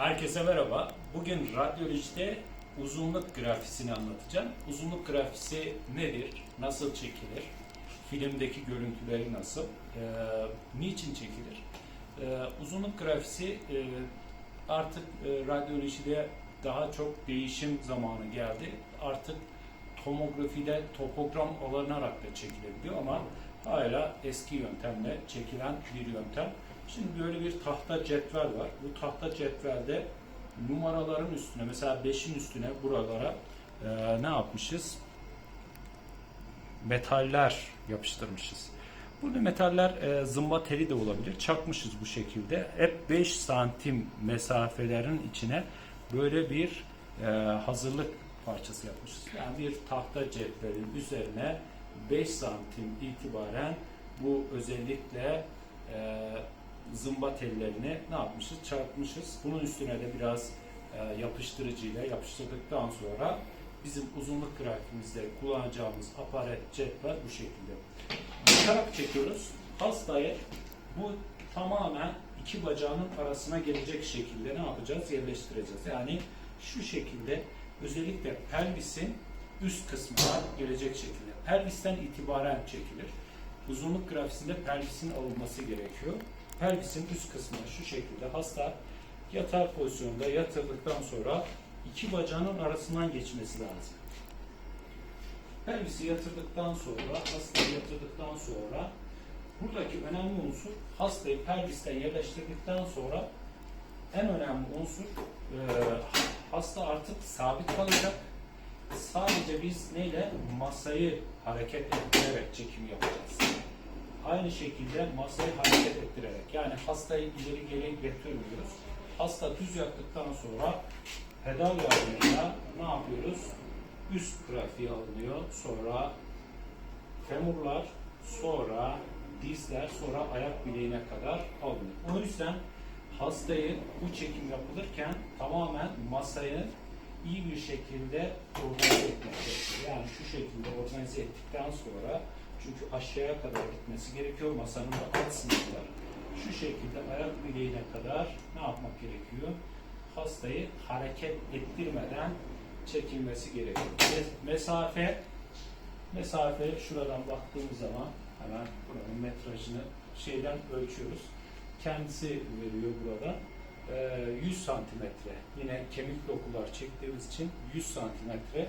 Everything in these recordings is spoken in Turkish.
Herkese merhaba. Bugün radyolojide uzunluk grafisini anlatacağım. Uzunluk grafisi nedir? Nasıl çekilir? Filmdeki görüntüleri nasıl? Ee, niçin çekilir? Ee, uzunluk grafisi e, artık e, radyolojide daha çok değişim zamanı geldi. Artık tomografide topogram alınarak da çekilebiliyor ama hala eski yöntemle çekilen bir yöntem. Şimdi böyle bir tahta cetvel var. Bu tahta cetvelde numaraların üstüne mesela 5'in üstüne buralara e, ne yapmışız? Metaller yapıştırmışız. Burada metaller e, zımba teli de olabilir. Çakmışız bu şekilde. Hep 5 santim mesafelerin içine böyle bir e, hazırlık parçası yapmışız. Yani bir tahta cetvelin üzerine 5 santim itibaren bu özellikle e, zımba tellerini ne yapmışız? Çarpmışız. Bunun üstüne de biraz e, yapıştırıcıyla yapıştırdıktan sonra bizim uzunluk grafiğimizde kullanacağımız aparat cetvel bu şekilde. Bakarak çekiyoruz. Hastayı bu tamamen iki bacağının arasına gelecek şekilde ne yapacağız? Yerleştireceğiz. Yani şu şekilde özellikle pelvisin üst kısmına gelecek şekilde. Pelvisten itibaren çekilir. Uzunluk grafisinde pelvisin alınması gerekiyor. Pelvisin üst kısmına şu şekilde hasta yatar pozisyonda yatırdıktan sonra iki bacağının arasından geçmesi lazım. Pelvisi yatırdıktan sonra, hastayı yatırdıktan sonra buradaki önemli unsur hastayı pelvisten yerleştirdikten sonra en önemli unsur e, hasta artık sabit kalacak. Sadece biz neyle? Masayı hareket ettirerek çekim yapacağız. Aynı şekilde masayı hareket ettirerek yani hastayı ileri geri getirmiyoruz. Hasta düz yattıktan sonra pedal yardımıyla ne yapıyoruz? Üst grafiği alınıyor. Sonra femurlar, sonra dizler, sonra ayak bileğine kadar alınıyor. O yüzden hastayı bu çekim yapılırken tamamen masayı iyi bir şekilde organize etmek gerekiyor. Yani şu şekilde organize ettikten sonra çünkü aşağıya kadar gitmesi gerekiyor. Masanın da alt sınırı var. Şu şekilde ayak bileğine kadar ne yapmak gerekiyor? Hastayı hareket ettirmeden çekilmesi gerekiyor. Mes- Mesafe mesafe şuradan baktığımız zaman hemen buranın metrajını şeyden ölçüyoruz. Kendisi veriyor burada. Ee, 100 santimetre. Yine kemik dokular çektiğimiz için 100 santimetre.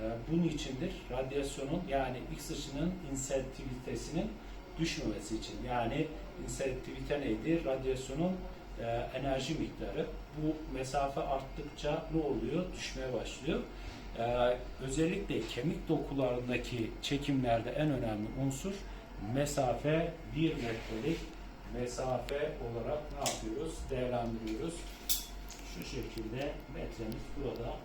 Ee, bunun içindir radyasyonun yani X ışının insensitivitesinin düşmemesi için. Yani insensitivite neydi? Radyasyonun e, enerji miktarı. Bu mesafe arttıkça ne oluyor? Düşmeye başlıyor. Ee, özellikle kemik dokularındaki çekimlerde en önemli unsur mesafe 1 metrelik mesafe olarak ne yapıyoruz? Değerlendiriyoruz. Şu şekilde metremiz burada.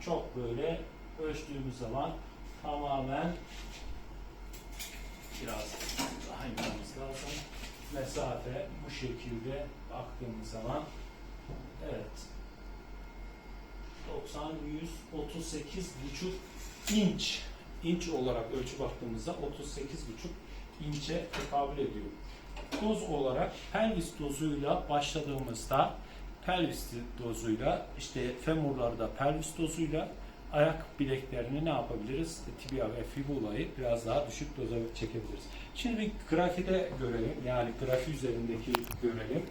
Çok böyle ölçtüğümüz zaman tamamen biraz daha inmemiz lazım. Mesafe bu şekilde baktığımız zaman evet 90 138 buçuk inç inç olarak ölçü baktığımızda 38 buçuk inçe tekabül ediyor. Doz olarak pelvis dozuyla başladığımızda pelvis dozuyla işte femurlarda pelvis dozuyla ayak bileklerini ne yapabiliriz? Tibia ve fibulayı biraz daha düşük doza çekebiliriz. Şimdi bir grafide görelim. Yani grafi üzerindeki görelim.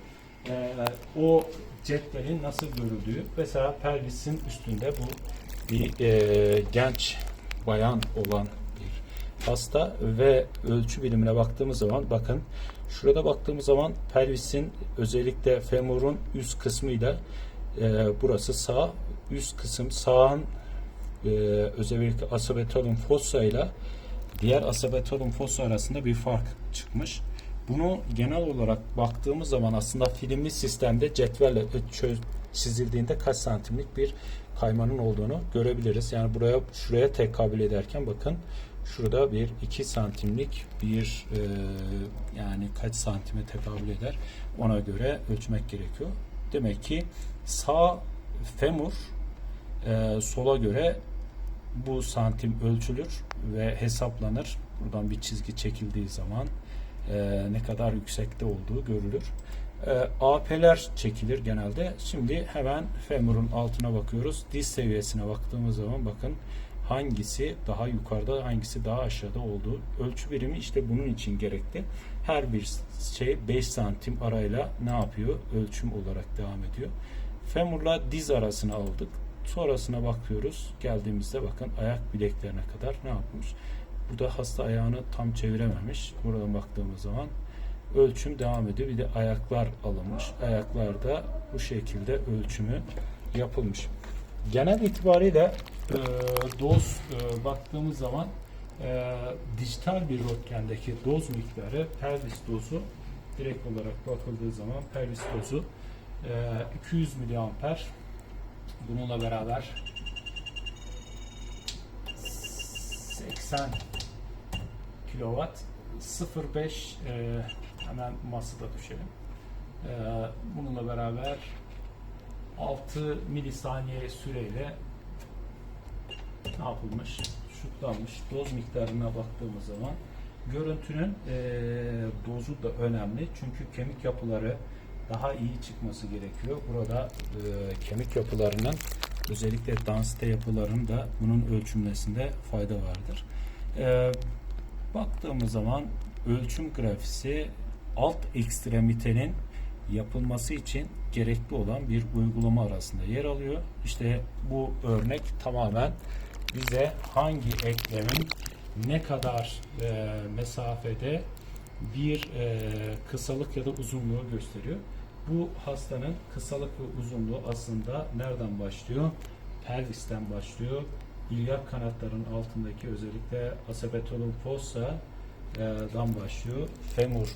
Ee, o cetvelin nasıl görüldüğü. Mesela pelvisin üstünde bu bir e, genç bayan olan bir hasta ve ölçü birimine baktığımız zaman bakın şurada baktığımız zaman pelvisin özellikle femurun üst kısmıyla e, burası sağ üst kısım sağın e, özellikle asabetalum fossa ile diğer asabetalum fossa arasında bir fark çıkmış. Bunu genel olarak baktığımız zaman aslında filmli sistemde cetvelle çöz, çizildiğinde kaç santimlik bir kaymanın olduğunu görebiliriz. Yani buraya şuraya tekabül ederken bakın şurada bir 2 santimlik bir e, yani kaç santime tekabül eder ona göre ölçmek gerekiyor. Demek ki sağ femur e, sola göre bu santim ölçülür ve hesaplanır. Buradan bir çizgi çekildiği zaman e, ne kadar yüksekte olduğu görülür. E, AP'ler çekilir genelde. Şimdi hemen femurun altına bakıyoruz. Diz seviyesine baktığımız zaman bakın hangisi daha yukarıda hangisi daha aşağıda olduğu ölçü birimi işte bunun için gerekli. Her bir şey 5 santim arayla ne yapıyor? Ölçüm olarak devam ediyor. Femurla diz arasını aldık. Sonrasına bakıyoruz. Geldiğimizde bakın ayak bileklerine kadar ne yapmış? Burada hasta ayağını tam çevirememiş. Buradan baktığımız zaman ölçüm devam ediyor. Bir de ayaklar alınmış. Ayaklarda bu şekilde ölçümü yapılmış. Genel itibariyle e, doz e, baktığımız zaman e, dijital bir röntgendeki doz miktarı pelvis dozu direkt olarak bakıldığı zaman pelvis dozu e, 200 miliamper bununla beraber 80 kilowatt 0.5 e, hemen masada düşelim. E, bununla beraber 6 milisaniye süreyle ne yapılmış? Şutlanmış. Doz miktarına baktığımız zaman görüntünün e, dozu da önemli. Çünkü kemik yapıları daha iyi çıkması gerekiyor. Burada e, kemik yapılarının özellikle densite yapılarının da bunun ölçülmesinde fayda vardır. E, baktığımız zaman ölçüm grafisi alt ekstremitenin yapılması için gerekli olan bir uygulama arasında yer alıyor. İşte bu örnek tamamen bize hangi eklemin ne kadar e, mesafede bir e, kısalık ya da uzunluğu gösteriyor. Bu hastanın kısalık ve uzunluğu aslında nereden başlıyor? Pelvisten başlıyor. İlyak kanatların altındaki özellikle acetolum fossa'dan başlıyor. Femurun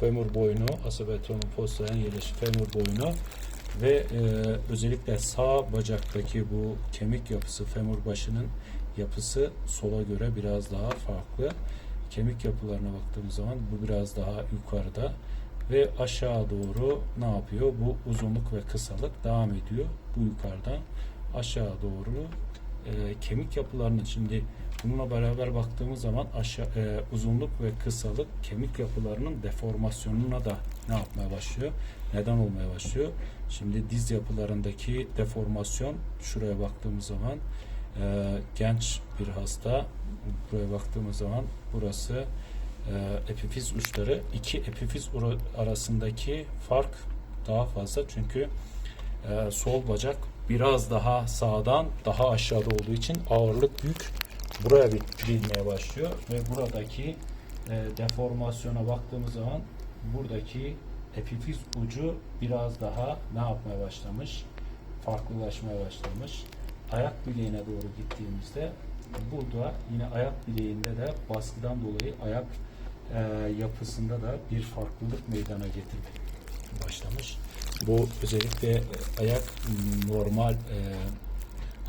femur boynu, acetolum fossa'ya yerleşik femur boynu ve e, özellikle sağ bacaktaki bu kemik yapısı, femur başının yapısı sola göre biraz daha farklı. Kemik yapılarına baktığımız zaman bu biraz daha yukarıda ve aşağı doğru ne yapıyor? Bu uzunluk ve kısalık devam ediyor. Bu yukarıdan aşağı doğru e, kemik yapılarının şimdi bununla beraber baktığımız zaman aşağı e, uzunluk ve kısalık kemik yapılarının deformasyonuna da ne yapmaya başlıyor? Neden olmaya başlıyor? Şimdi diz yapılarındaki deformasyon şuraya baktığımız zaman e, genç bir hasta buraya baktığımız zaman burası e, epifiz uçları iki epifiz arasındaki fark daha fazla çünkü e, sol bacak biraz daha sağdan daha aşağıda olduğu için ağırlık yük buraya binmeye başlıyor ve buradaki e, deformasyona baktığımız zaman buradaki epifiz ucu biraz daha ne yapmaya başlamış? Farklılaşmaya başlamış. Ayak bileğine doğru gittiğimizde burada yine ayak bileğinde de baskıdan dolayı ayak e, yapısında da bir farklılık meydana getirmeye başlamış. Bu özellikle e, ayak normal e,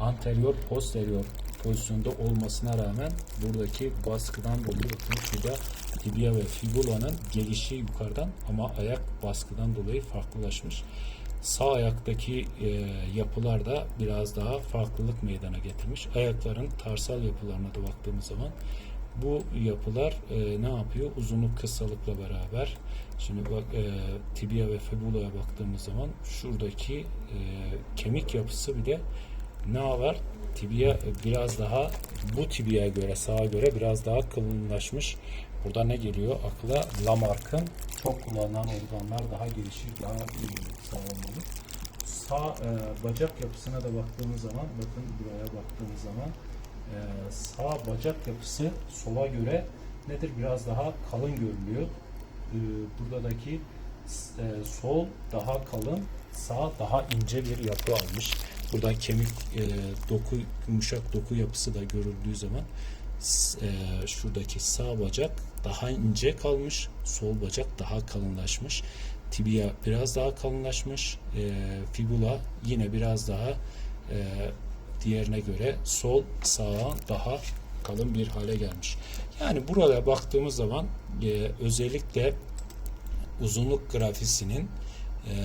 anterior posterior pozisyonda olmasına rağmen buradaki baskıdan dolayı bakın şurada tibia ve fibulanın gelişi yukarıdan ama ayak baskıdan dolayı farklılaşmış. Sağ ayaktaki e, yapılar da biraz daha farklılık meydana getirmiş. Ayakların tarsal yapılarına da baktığımız zaman bu yapılar e, ne yapıyor? Uzunluk kısalıkla beraber şimdi bak e, tibia ve fibulaya baktığımız zaman şuradaki e, kemik yapısı bile ne var? Tibia biraz daha bu tibiaya göre sağa göre biraz daha kalınlaşmış. Burada ne geliyor? Akla Lamarck'ın çok kullanılan organlar daha gelişir, daha iyi sağlanmalı. Sağ e, bacak yapısına da baktığımız zaman, bakın buraya baktığımız zaman e, sağ bacak yapısı sola göre nedir? Biraz daha kalın görülüyor. E, buradaki e, sol daha kalın, sağ daha ince bir yapı almış. Burada kemik e, doku, yumuşak doku yapısı da görüldüğü zaman e, şuradaki sağ bacak daha ince kalmış, sol bacak daha kalınlaşmış. Tibia biraz daha kalınlaşmış, e, fibula yine biraz daha e, diğerine göre sol sağa daha kalın bir hale gelmiş. Yani burada baktığımız zaman e, özellikle uzunluk grafisinin e,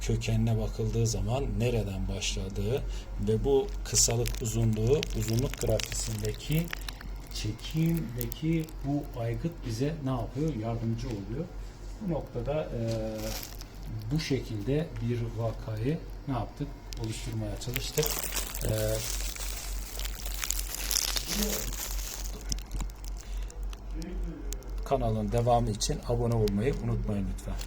kökenine bakıldığı zaman nereden başladığı ve bu kısalık uzunluğu uzunluk grafisindeki çekimdeki bu aygıt bize ne yapıyor? Yardımcı oluyor. Bu noktada e, bu şekilde bir vakayı ne yaptık? Oluşturmaya çalıştık. E, kanalın devamı için abone olmayı unutmayın lütfen.